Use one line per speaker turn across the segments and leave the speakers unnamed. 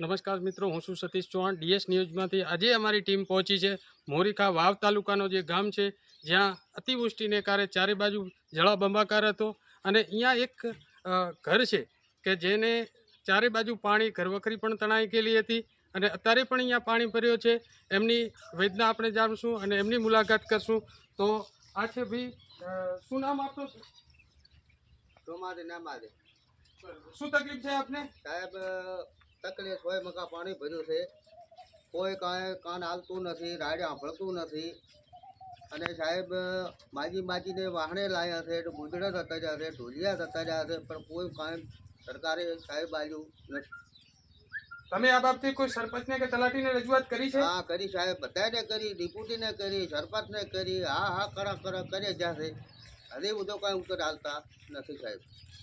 નમસ્કાર મિત્રો હું છું સતીશ ચૌહાણ ડીએસ ન્યૂઝમાંથી. આજે અમારી ટીમ પહોંચી છે મોરીખા વાવ તાલુકાનો જે ગામ છે જ્યાં અતિવૃષ્ટિને કારણે ચારે બાજુ જળાબંબાકાર હતો અને અહીંયા એક ઘર છે કે જેને ચારે બાજુ પાણી ઘરવખરી પણ તણાઈ ગયેલી હતી અને અત્યારે પણ અહીંયા પાણી ભર્યો છે. એમની વેદના આપણે જાણશું અને એમની મુલાકાત કરશું. તો આ છે ભાઈ શું નામ આપનું? શું તકલીફ છે આપને?
સાહેબ તકલીફ હોય મકા પાણી ભર્યું છે. કોઈ કાંઈ કાન હાલતું નથી રાડે સાંભળતું નથી. અને સાહેબ માજી માજીને વાહણે લાયા છે તો ગુજડા થતા રહ્યા છે ઢોલિયા થતા રહ્યા છે પણ કોઈ કાંઈ સરકારે સાહેબ બાજુ નથી.
તમે આ બાબતે કોઈ સરપંચને કે તલાટીને રજૂઆત કરી છે?
હા કરી સાહેબ બધાને કરી ડિપ્યુટીને કરી સરપંચને કરી હા હા કરા કરા કરે જશે હજી બધો કાંઈ ઉત્તર હાલતા નથી સાહેબ.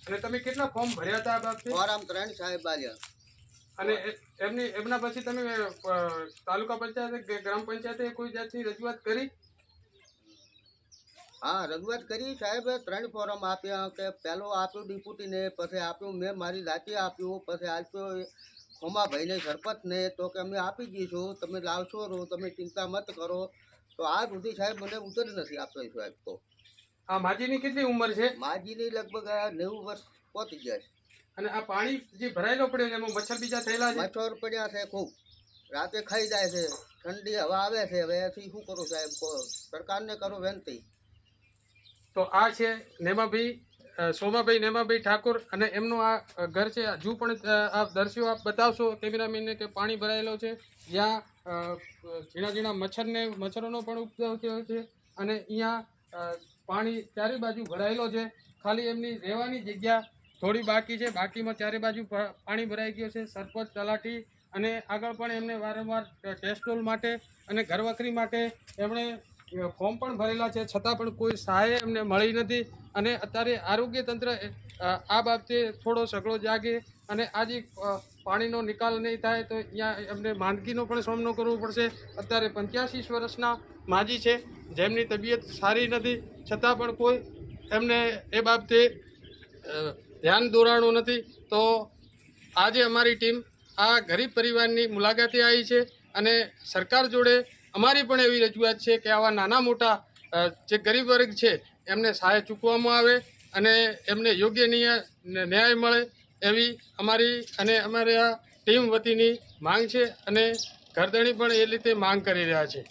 અને તમે કેટલા ફોર્મ ભર્યા હતા આ બાબતે?
ફોરામ ત્રણ સાહેબ આલ્યા
અને એ- એમની એમના પછી તમે તાલુકા પંચાયત ગ્રામ પંચાયતે કોઈ જાતની રજૂઆત કરી?
હા રજૂઆત કરી સાહેબ ત્રણ ફોરમ આપ્યા કે પહેલો આપ્યો ડિપ્યુટીને પછી આપ્યું મેં મારી જાતે આપ્યું પછી આપ્યો ખોમાભાઈને સરપંચને તો કે અમે આપી દઈશું તમે લાવશો રો તમે ચિંતા મત કરો. તો આ સુધી સાહેબ મને ઉત્તર નથી આપતો સાહેબ તો.
આ માજીની કેટલી ઉંમર છે?
માજીની લગભગ નેવું વર્ષ પહોંચી ગયા છે.
અને આ પાણી જે ભરાયેલો પડ્યો છે એમાં મચ્છર બીજા થયેલા છે?
મચ્છર પડ્યા છે ખૂબ. રાતે ખાઈ જાય છે ઠંડી હવા આવે છે હવે એથી શું કરું સાહેબ. સરકારને કરો વિનંતી.
તો આ છે નેમાભાઈ સોમાભાઈ નેમાભાઈ ઠાકોર અને એમનું આ ઘર છે. હજુ પણ આપ આ દર્શીઓ આપ બતાવશો કેમેરામેનને કે પાણી ભરાયેલો છે. જ્યાં ઝીણા ઝીણા મચ્છરને મચ્છરોનો પણ ઉપદ્રવ થયો છે અને અહીંયા પાણી ચારે બાજુ ભરાયેલો છે. ખાલી એમની રહેવાની જગ્યા થોડી બાકી છે. બાકીમાં ચારે બાજુ પાણી ભરાઈ ગયું છે. સરપંચ તલાટી અને આગળ પણ એમને વારંવાર ટેસ્ટોલ માટે અને ઘરવખરી માટે એમણે ફોર્મ પણ ભરેલા છે. છતાં પણ કોઈ સહાય એમને મળી નથી અને અત્યારે આરોગ્ય તંત્ર આ બાબતે થોડો સગળો જાગે અને આજે પાણીનો નિકાલ નહીં થાય તો અહીંયા એમને માંદગીનો પણ સામનો કરવો પડશે. અત્યારે પંચ્યાસી વર્ષના માજી છે. જેમની તબિયત સારી નથી. છતાં પણ કોઈ એમને એ બાબતે ધ્યાન દોરાણું નથી, તો આજે અમારી ટીમ આ ગરીબ પરિવારની મુલાકાતે આવી છે અને સરકાર જોડે અમારી પણ એવી રજૂઆત છે કે આવા નાના મોટા જે ગરીબ વર્ગ છે, એમને સહાય ચૂકવવામાં આવે અને એમને યોગ્ય ન્યાય મળે એવી અમારી અને અમારી આ ટીમ વતીની માંગ છે અને ઘરધણી પણ એ રીતે માંગ કરી રહ્યા છે.